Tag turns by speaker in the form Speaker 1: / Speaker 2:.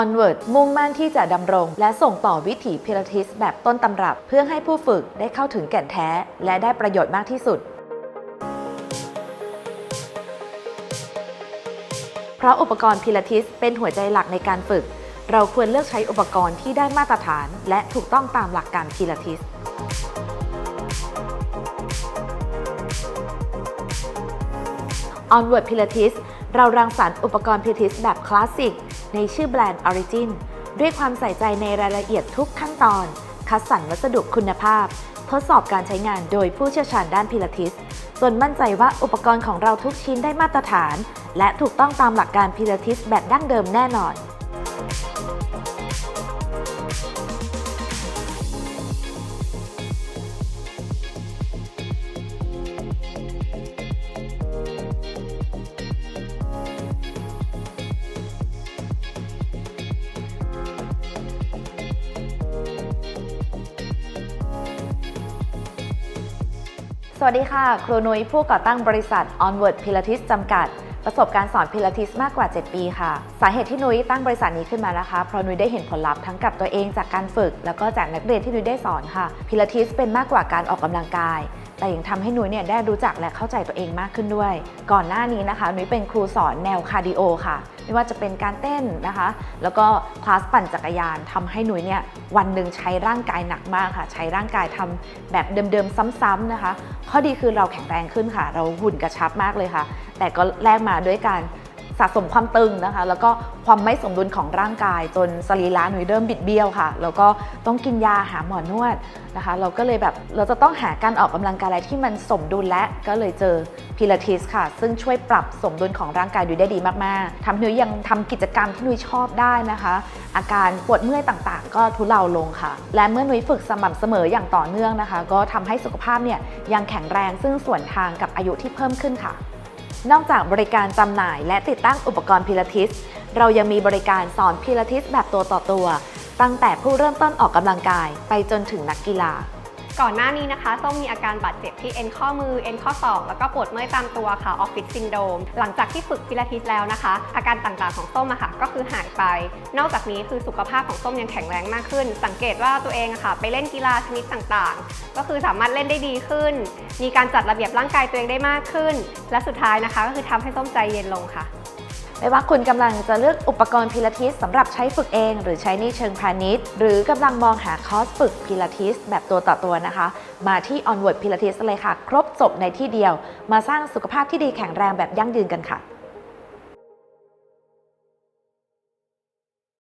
Speaker 1: Onward มุ่งมั่นที่จะดำรง และส่งต่อวิถีพิลาทิสแบบต้นตำรับ เพื่อให้ผู้ฝึกได้เข้าถึงแก่นแท้ และได้ประโยชน์มากที่สุด เพราะอุปกรณ์พิลาทิสเป็นหัวใจหลักในการฝึก เราควรเลือกใช้อุปกรณ์ที่ได้มาตรฐาน และถูกต้องตามหลักการพิลาทิส Onward Pilates เรารังสรรค์อุปกรณ์พิลาทิสแบบคลาสสิก ในชื่อแบรนด์ Origin ด้วยความใส่ใจในรายละเอียดทุกขั้นตอน คัดสรรวัสดุคุณภาพ ทดสอบการใช้งานโดยผู้เชี่ยวชาญด้านพิลาทิส จนมั่นใจว่าอุปกรณ์ของเราทุกชิ้นได้มาตรฐาน และถูกต้องตามหลักการพิลาทิสแบบดั้งเดิมแน่นอน วัสดีค่ะ ครูนุ้ยผู้ก่อตั้งบริษัท Onward Pilates จำกัด ประสบการณ์สอนพิลาทิสมากกว่า 7 ปีค่ะ สาเหตุที่นุ้ยตั้งบริษัทนี้ขึ้นมานะคะ เพราะนุ้ยได้เห็นผลลัพธ์ทั้งกับตัวเองจากการฝึก แล้วก็จากนักเรียนที่นุ้ยได้สอนค่ะพิลาทิสเป็นมากกว่าการออกกำลังกาย แต่ยังทำให้นุ้ยเนี่ยได้รู้จักและเข้าใจตัวเองมากขึ้นด้วย ก่อนหน้านี้นะคะนุ้ยเป็นครูสอนแนวคาร์ดิโอค่ะ ไม่ว่าจะเป็นการเต้นนะคะ แล้วก็คลาสปั่นจักรยานทำให้หนุ้ยเนี่ยวันหนึ่งใช้ร่างกายหนักมากค่ะ ใช้ร่างกายทำแบบเดิมๆซ้ำๆนะคะ ข้อดีคือเราแข็งแรงขึ้นค่ะ เราหุ่นกระชับมากเลยค่ะ แต่ก็แลกมาด้วยการ สะสมความตึงนะคะ แล้วก็ความไม่สมดุลของร่างกาย จนสรีระหนุ่ยเริ่มบิดเบี้ยวค่ะ แล้วก็ต้องกินยาหาหมอนวดนะคะ เราก็เลยแบบเราจะต้องหาการออกกำลังกายอะไรที่มันสมดุลและก็เลยเจอพิลาทิสค่ะ ซึ่งช่วยปรับสมดุลของร่างกายดุยได้ดีมากๆทำให้นุ้ยยังทำกิจกรรมที่นุ้ยชอบได้นะคะ อาการปวดเมื่อยต่างๆ ก็ทุเลาลงค่ะ และเมื่อนุ้ยฝึกสม่ำเสมออย่างต่อเนื่องนะคะ ก็ทำให้สุขภาพเนี่ยยังแข็งแรงซึ่งส่วนทางกับอายุที่เพิ่มขึ้นค่ะ นอกจากบริการจำหน่ายและติดตั้งอุปกรณ์พิลาทิส เรายังมีบริการสอนพิลาทิสแบบตัวต่อตัว ตั้งแต่ผู้เริ่มต้นออกกำลังกายไปจนถึงนักกีฬา
Speaker 2: ก่อนหน้านี้นะคะส้มมีอาการบาดเจ็บที่เอ็นข้อมือเอ็นข้อศอกแล้วก็ปวดเมื่อยตามตัวค่ะออฟฟิศซินโดมหลังจากที่ฝึกพิลาทิสแล้วนะคะ อาการต่างๆของส้มอะค่ะก็คือหายไป นอกจากนี้คือสุขภาพของส้มยังแข็งแรงมากขึ้น สังเกตว่าตัวเองอะค่ะ ไปเล่นกีฬาชนิดต่างๆ ก็คือสามารถเล่นได้ดีขึ้น มีการจัดระเบียบร่างกายตัวเองได้มากขึ้น และสุดท้ายนะคะ ก็คือทำให้ส้มใจเย็นลงค่ะ
Speaker 1: ไม่ว่าคุณกำลังจะเลือกอุปกรณ์พิลาทิสสำหรับใช้ฝึกเอง หรือใช้ในเชิงพาณิชย์ หรือกำลังมองหาคอร์สฝึกพิลาทิสแบบตัวต่อตัวนะคะ มาที่ Onward Pilates เลยค่ะ ครบจบในที่เดียว มาสร้างสุขภาพที่ดีแข็งแรงแบบยั่งยืนกันค่ะ